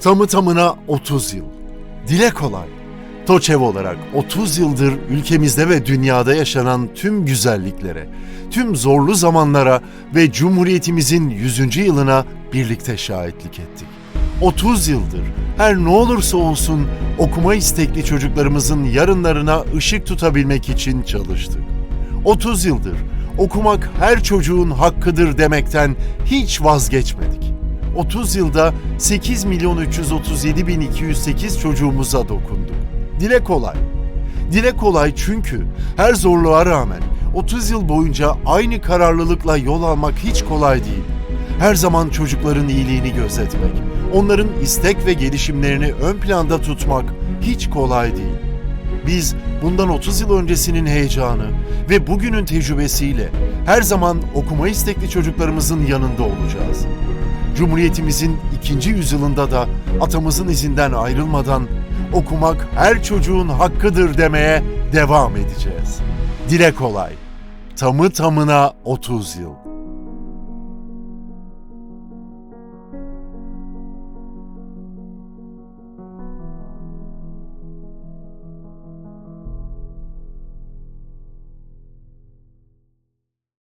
Tamı tamına 30 yıl. Dile kolay. TOÇEV olarak 30 yıldır ülkemizde ve dünyada yaşanan tüm güzelliklere, tüm zorlu zamanlara ve Cumhuriyetimizin 100. yılına birlikte şahitlik ettik. 30 yıldır her ne olursa olsun okuma istekli çocuklarımızın yarınlarına ışık tutabilmek için çalıştık. 30 yıldır okumak her çocuğun hakkıdır demekten hiç vazgeçmedik. 30 yılda 8 milyon 337 bin 208 çocuğumuza dokunduk. Dile kolay. Dile kolay çünkü her zorluğa rağmen 30 yıl boyunca aynı kararlılıkla yol almak hiç kolay değil. Her zaman çocukların iyiliğini gözetmek, onların istek ve gelişimlerini ön planda tutmak hiç kolay değil. Biz bundan 30 yıl öncesinin heyecanı ve bugünün tecrübesiyle her zaman okuma istekli çocuklarımızın yanında olacağız. Cumhuriyetimizin ikinci yüzyılında da atamızın izinden ayrılmadan okumak her çocuğun hakkıdır demeye devam edeceğiz. Dile kolay. Tamı tamına 30 yıl.